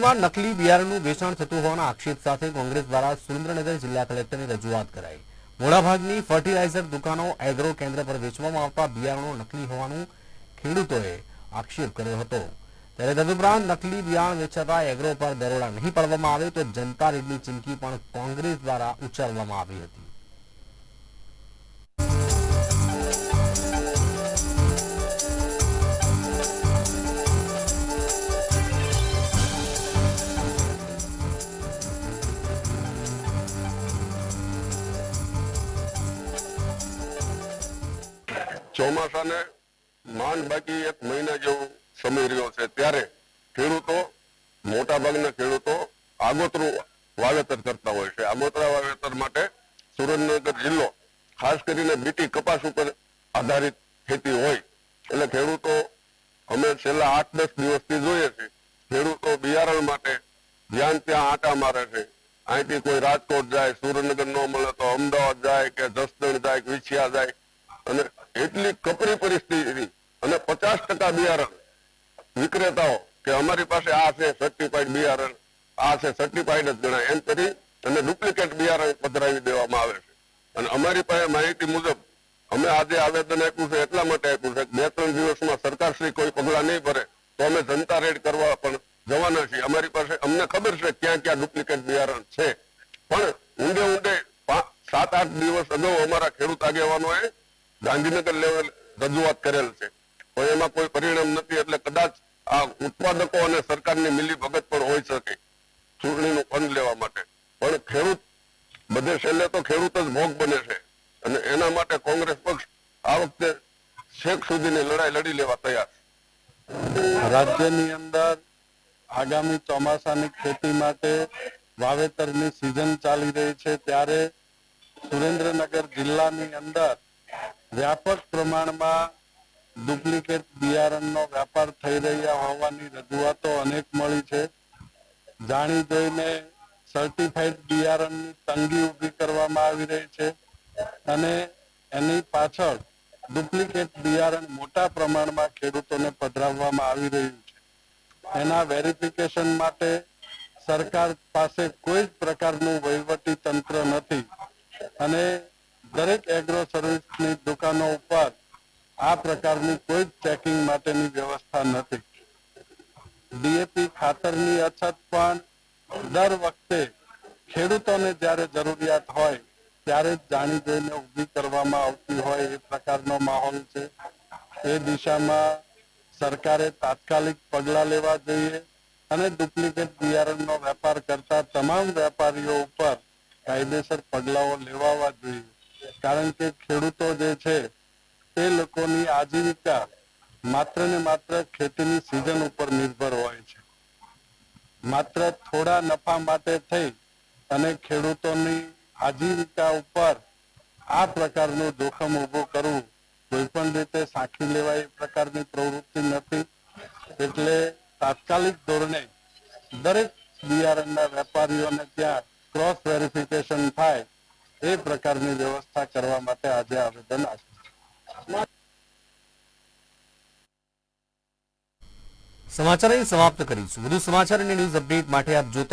માં નકલી બિયારણનું વેચાણ થતું હોવાના આક્ષેપ સાથે કોંગ્રેસ દ્વારા સુરેન્દ્રનગર જિલ્લા કલેક્ટરની રજૂઆત કરાઈ. મોટાભાગની ફર્ટિલાઇઝર દુકાનો એગ્રો કેન્દ્ર પર વેચવામાં આવતા બિયારણો નકલી હોવાનું ખેડૂતોએ આક્ષેપ કર્યો હતો. ત્યારે તદુપરાંત નકલી બિયારણ વેચાતા એગ્રો પર દરોડા નહીં પાડવામાં આવે તો જનતા રેડની ચીમકી પણ કોંગ્રેસ દ્વારા ઉચ્ચારવામાં આવી હતી. ચોમાસાને માંડ બાકી એક મહિના જેવો સમય રહ્યો છે. ત્યારે ખેડૂતો, મોટા ભાગના ખેડૂતો આગોતરું વાવેતર કરતા હોય છે. આગોતરા વાવેતર માટે સુરેન્દ્રનગર જિલ્લો, ખાસ કરીને બીટી કપાસ ઉપર આધારિત ખેતી હોય. એટલે ખેડૂતો અમે છેલ્લા આઠ દસ દિવસથી જોઈએ છે ખેડૂતો બિયારણ માટે જ્યાં ત્યાં આંટા મારે છે. અહીંથી કોઈ રાજકોટ જાય, સુરેન્દ્રનગર ન મળે તો અમદાવાદ જાય કે જસદણ જાય કે વિછિયા જાય. કપરી પરિસ્થિતિ અને પચાસ ટકા બિયારણ. વિક્રેતાઓ કે અમારી પાસે આ છે સર્ટિફાઈડ બિયારણ, આ છે સર્ટિફાઈડ જ ગણાય. એમ કરી અને ડુપ્લિકેટ બિયારણ પધરાવી દેવામાં આવે છે. અને અમારી પાસે માહિતી મુજબ અમે આજે આવેદન આપ્યું છે, એટલા માટે આપ્યું છે બે ત્રણ દિવસમાં સરકારશ્રી કોઈ પગલા નહીં ભરે તો અમે જનતા રેડ કરવા પણ જવાના છીએ. અમારી પાસે અમને ખબર છે ક્યાં ક્યાં ડુપ્લિકેટ બિયારણ છે. પણ ઊંડે ઊંડે સાત આઠ દિવસ અગાઉ અમારા ખેડૂત આગેવાનોએ ગાંધીનગર લેવલ રજૂઆત કરેલ છે. પણ એમાં કોઈ પરિણામ નથી, એટલે કદાચ આ ઉત્પાદકો અને સરકારની મિલી ભગત પણ હોઈ શકે ચૂંટણીનું ફંડ લેવા માટે. પણ ખેડૂત, બધે છેલ્લે તો ખેડૂત જ ભોગ બને છે. અને એના માટે કોંગ્રેસ પક્ષ આ વખતે છેક સુધીની લડાઈ લડી લેવા તૈયાર રાજ્યની અંદર આગામી ચોમાસાની ખેતી માટે વાવેતરની સિઝન ચાલી રહી છે. ત્યારે સુરેન્દ્રનગર જિલ્લાની અંદર વ્યાપક પ્રમાણમાં ડુપ્લિકેટ બિયારણનો વેપાર થઈ રહ્યા હોવાની રજૂઆતો અનેક મળી છે. જાણી જોઈને સર્ટિફાઈડ બિયારણની તંગી ઊભી કરવામાં આવી રહી છે અને એની પાછળ ડુપ્લિકેટ બિયારણ મોટા પ્રમાણમાં ખેડૂતોને પધરાવવામાં આવી રહ્યું છે. એના વેરિફિકેશન માટે સરકાર પાસે કોઈ જ પ્રકારનું વહીવટી તંત્ર નથી અને દરેક એગ્રો સર્વિસની દુકાનો ઉપર આ પ્રકારની કોઈ ચેકિંગ માટેની વ્યવસ્થા નથી. ડીએપી ખાતરની અછત પણ દર વખતે ખેડૂતોને જ્યારે જરૂરિયાત હોય ત્યારે જ જાણી જોઈને ઊભી કરવામાં આવતી હોય એ પ્રકારનો માહોલ છે. એ દિશામાં સરકારે તાત્કાલિક પગલાં લેવા જોઈએ અને ડુપ્લિકેટ બિયારણનો વેપાર કરતા તમામ વેપારીઓ ઉપર કાયદેસર પગલાઓ લેવાવા જોઈએ. કારણ કે ખેડૂતો જે છે, તે લોકોની આજીવિકા માત્ર ને માત્ર ખેતીની સિઝન ઉપર નિર્ભર હોય છે. માત્ર થોડા નફા માટે થઈ અને ખેડૂતોની આજીવિકા ઉપર આ પ્રકારનું જોખમ ઊભું કરવું કોઈ પણ રીતે સાંખી લેવાય એ પ્રકારની પ્રવૃત્તિ નથી. એટલે તાત્કાલિક ધોરણે દરેક બિયારણના વેપારીઓને ત્યાં ક્રોસ વેરિફિકેશન થાય એ પ્રકારની વ્યવસ્થા કરવા માટે આજે આવેદન આપ્યું સમાચાર અહીં સમાપ્ત કરીશું. વધુ સમાચાર અને ન્યૂઝ અપડેટ માટે આપ જોતા